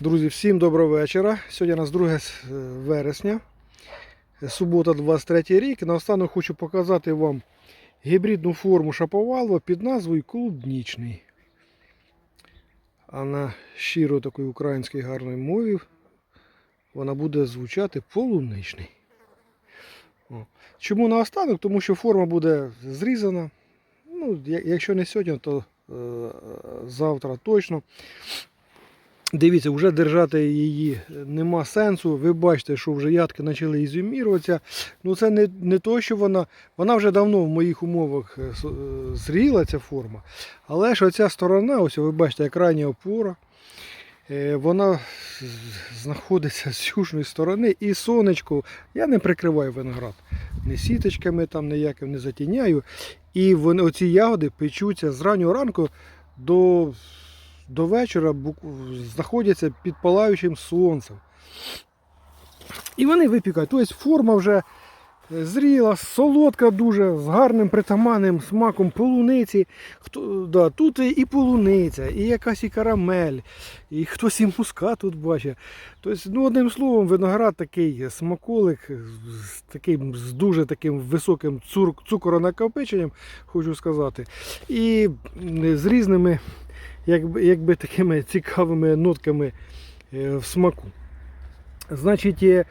Друзі, всім доброго вечора. Сьогодні у нас 2 вересня, е, субота 23 рік. Наостанок хочу показати вам гібридну форму шаповалва під назвою Клубнічний. А на щиро такої української гарної мові вона буде звучати полуничний. Чому наостанок? Тому що форма буде зрізана. Ну, якщо не сьогодні, то е, завтра точно. Дивіться, вже держати її нема сенсу. Ви бачите, що вже ядки почали ізюміруватися. Ну це не, не то, що вона. Вона вже давно в моїх умовах е, е, зріла ця форма. Але ж оця сторона, ось ви бачите, як крайня опора, е, вона знаходиться з южної сторони. І сонечко, я не прикриваю виноград. Ні сіточками там ніяким не затіняю. І вони, оці ягоди печуться з раннього ранку до до вечора знаходяться під палаючим сонцем. І вони випікають. Тобто форма вже е, зріла, солодка дуже, з гарним притаманним смаком полуниці. Хто, да, тут і полуниця, і якась і карамель, і хтось і муска тут бачить. Тобто, ну, одним словом, виноград такий смаколик з таким з дуже таким високим цукоронакопиченням, хочу сказати. І з різними якби, якби такими цікавими нотками е, в смаку. Значить, е,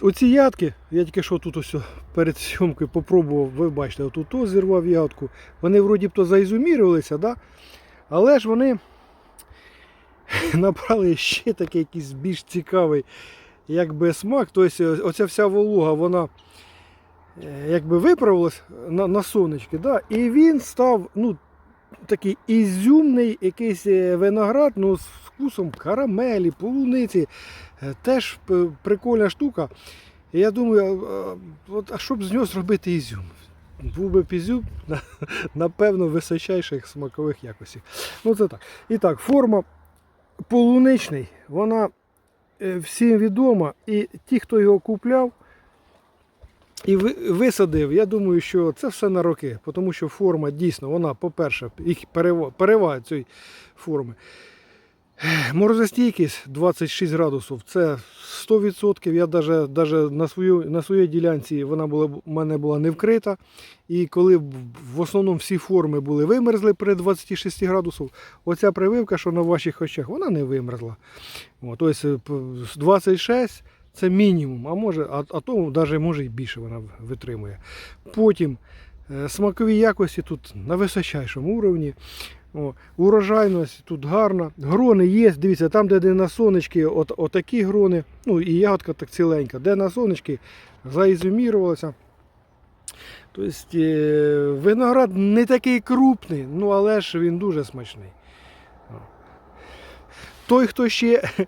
оці ядки, я тільки що тут ось перед зйомкою попробував, ви бачите, отут ось зірвав ядку. Вони вроді б то заізумірувалися, да? але ж вони набрали ще такий якийсь більш цікавий якби, смак. Тобто оця вся волога, вона якби виправилась на, на сонечки, да? і він став ну, такий ізюмний якийсь е, виноград, ну, з вкусом карамелі, полуниці. Е, Теж прикольна штука. І я думаю, от, а що б з нього зробити ізюм? Був би б ізюм, на- напевно, височайших смакових якостей. Ну це так. І так, форма полуничний, вона е, всім відома. І ті, хто його купляв, і висадив, я думаю, що це все на роки, тому що форма дійсно, вона, по-перше, їх перевага цієї форми. Морозостійкість 26 градусів це 100%. Я даже на, на своїй ділянці вона була, у мене була не вкрита. І коли в- в основному всі форми були вимерзли при 26 градусів, оця прививка, що на ваших очах, вона не вимерзла. Тобто 26 це мінімум, а може, а, а то навіть може і більше вона витримує. Потім е, смакові якості тут на височайшому уровні. О, урожайність тут гарна. Грони є. Дивіться, там, де, де на сонечки, от, отакі грони. Ну і ягодка так ціленька. Де на сонечки заізумірувалося. Тобто е, виноград не такий крупний, ну але ж він дуже смачний. Той, хто ще е,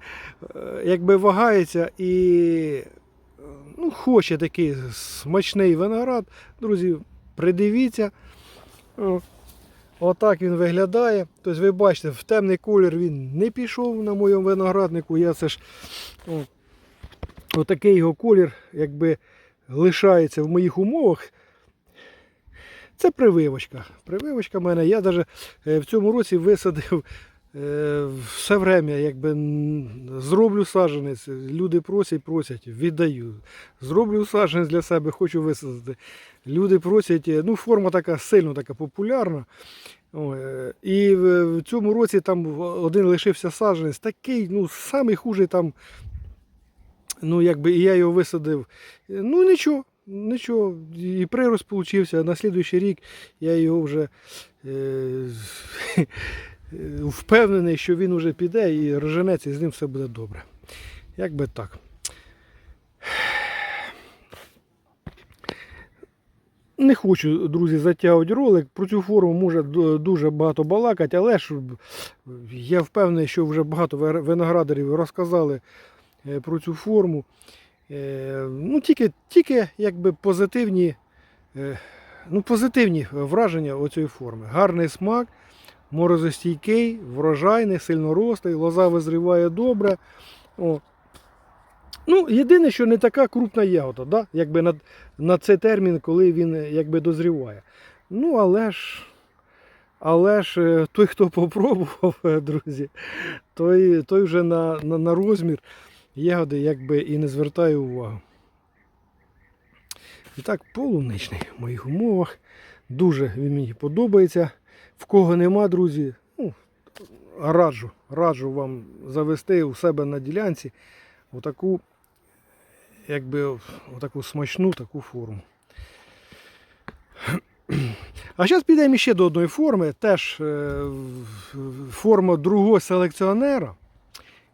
якби вагається і е, ну, хоче такий смачний виноград, друзі, придивіться. Отак він виглядає. Тобто ви бачите, в темний колір він не пішов на моєму винограднику. Я це ж о, отакий його колір якби лишається в моїх умовах. Це прививочка. Прививочка в мене. Я навіть в цьому році висадив е, все время, якби зроблю саджанець. Люди просять, просять, віддаю. Зроблю саджанець для себе, хочу висадити. Люди просять, е, ну форма така сильно така популярна. Е, І в цьому році там один лишився саджанець, такий, ну, самий хужий там. Ну, якби і я його висадив. Е, Ну, нічого, нічого. І прирост получився. На слідуючий рік я його вже е, впевнений, що він вже піде і роженеться, і з ним все буде добре. Як би так. Не хочу, друзі, затягувати ролик. Про цю форму може дуже багато балакати, але ж я впевнений, що вже багато виноградарів розказали е, про цю форму. Е, Ну, тільки, тільки якби позитивні, е, ну, позитивні враження оцієї форми. Гарний смак, морозостійкий, врожайний, сильноростий, лоза визріває добре. О. Ну, єдине, що не така крупна ягода, да? якби на, на цей термін, коли він е, якби дозріває. Ну, але ж Але ж е, той, хто попробував, е, друзі, той, той вже на, на, на розмір ягоди якби і не звертає увагу. І так, полуничний в моїх умовах. Дуже він мені подобається. В кого нема, друзі, ну, раджу, раджу вам завести у себе на ділянці отаку, якби, отаку смачну таку форму. А зараз підемо ще до одної форми, теж е, форма другого селекціонера.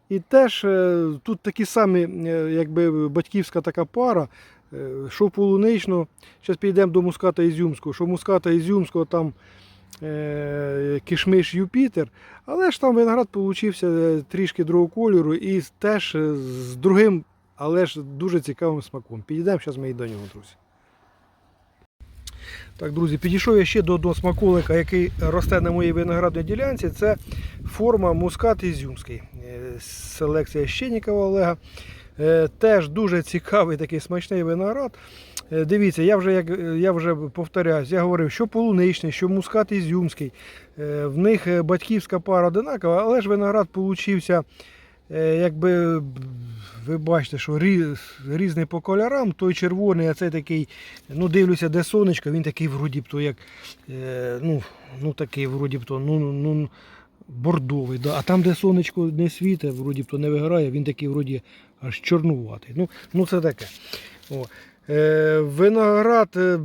І теж е, тут такі самі, е, якби батьківська така пара, що полунично. Зараз підійдемо до муската Ізюмського, що муската Ізюмського там е, кишмиш Юпітер, але ж там виноград получився е, трішки другого кольору і теж е, з другим, але ж дуже цікавим смаком. Підійдемо, зараз ми і до нього, друзі. Так, друзі, підійшов я ще до одного смаколика, який росте на моїй виноградній ділянці. Це форма мускат ізюмський. Селекція Щенікова Олега. Теж дуже цікавий такий смачний виноград. Е, Дивіться, я вже, як, я вже повторяюсь, я говорив, що полуничний, що мускат ізюмський. Е, В них е, батьківська пара одинакова, але ж виноград получився, е, якби ви бачите, що рі- різний по кольорам. Той червоний, а цей такий, ну дивлюся, де сонечко, він такий вроді б то як, е, ну, ну такий вроді б то, ну, ну, бордовий. Да? А там, де сонечко не світить, вроді б то не виграє, він такий вроді аж чорнуватий. Ну, ну це таке. О. Е, виноград е,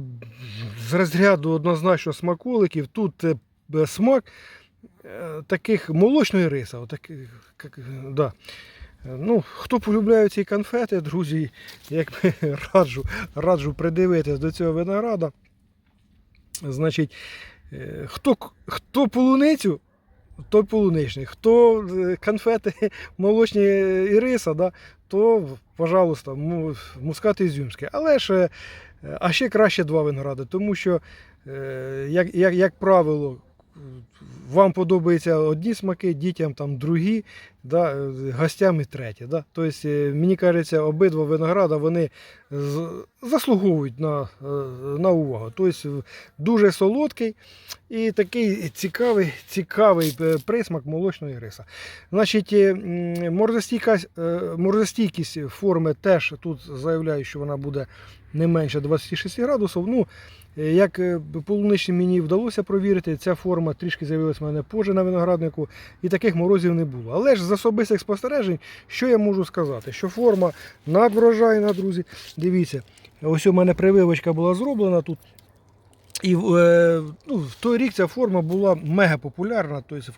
з розряду однозначно смаколиків. Тут е, смак таких молочної риса. Отаких, як, да. Ну, хто полюбляє ці конфети, друзі, якби раджу, раджу придивитись до цього винограда. Значить, хто, хто полуницю, той полуничний. Хто е, конфети молочні іриса, да, то, пожалуйста, му- мускат ізюмський. Але ж, е, а ще краще два виногради, тому що, е, як, як, як правило, вам подобаються одні смаки, дітям там другі, да, е, гостям і треті. Да? Тобто, е, мені кажеться, обидва винограда вони заслуговують на, е, на увагу. Тобто, дуже солодкий і такий цікавий, цікавий присмак молочної риса. Значить, морозостійкість форми теж тут заявляю, що вона буде не менше 26 градусів. Ну, е, як е, мені вдалося провірити, ця форма трішки з'явилася в мене позже на винограднику, і таких морозів не було. Але ж з особистих спостережень, що я можу сказати? Що форма надврожайна, друзі. Дивіться, ось у мене прививочка була зроблена тут. І е, ну, в той рік ця форма була мега популярна, тобто,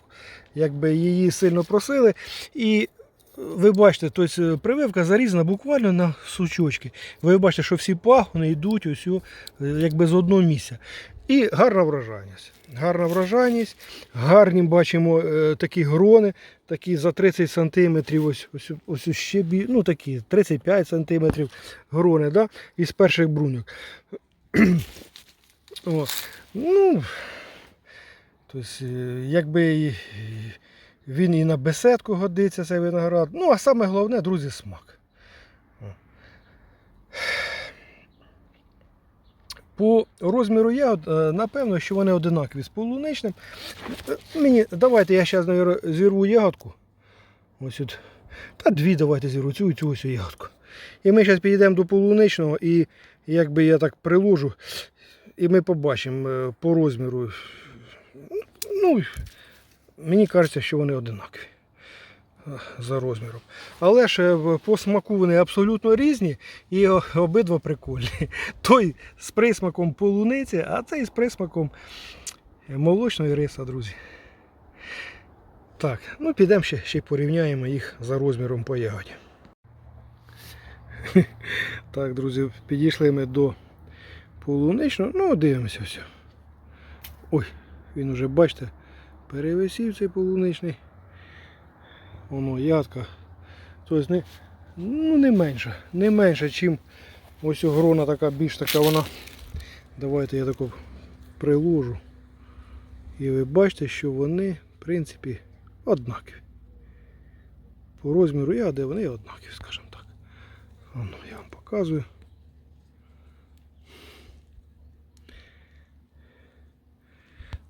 якби її сильно просили. І ви бачите, тобто, прививка зарізана буквально на сучочки. Ви бачите, що всі пагони йдуть ось е, якби з одного місця. І гарна врожайність. Гарна врожайність, гарні бачимо е, такі грони, такі за 30 см, ось, ось, ось ще бі, ну такі 35 см грони, да? із перших бруньок. Ну, тобто, якби він і на беседку годиться, цей виноград. Ну, а саме головне, друзі, смак. По розміру ягод, е, напевно, що вони одинакові з полуничним. Мені, давайте я зараз зірву ягодку. Ось от. Та дві давайте зірву, цю цю ось ягодку. І ми зараз підійдемо до полуничного і якби я так приложу, і ми побачимо е, по розміру. Ну, мені кажеться, що вони одинакові е, за розміром. Але ж е, по смаку вони абсолютно різні і обидва прикольні. Той з присмаком полуниці, а цей з присмаком молочної риса, друзі. Так, ну підемо ще, ще порівняємо їх за розміром по ягоді. Так, друзі, підійшли ми до полуничного. Ну, дивимося все. Ой, він уже, бачите, перевисів цей полуничний. Воно ядка. Тобто не, ну, не менше, не менше, чим ось грона така більш така вона. Давайте я таку приложу. І ви бачите, що вони, в принципі, однакові. По розміру ягоди вони однакові, скажімо так. Воно я вам показую.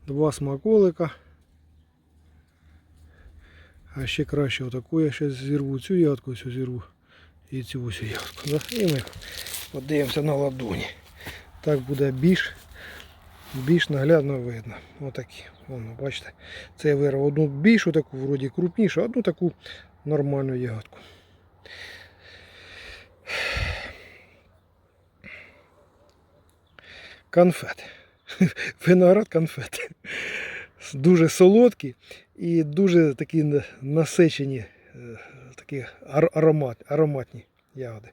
два смаколика. А ще краще отаку я зараз зірву цю ягодку, ось зірву і цю ось ягодку. Да? І ми подивимося на ладоні. Так буде більш, більш наглядно видно. Отакі. Воно, бачите. Це я вирвав одну більшу, таку вроді крупнішу, одну таку нормальну ягодку. Конфети. Виноград конфети. Дуже солодкі і дуже такі насичені, е, такі аромат, ароматні ягоди.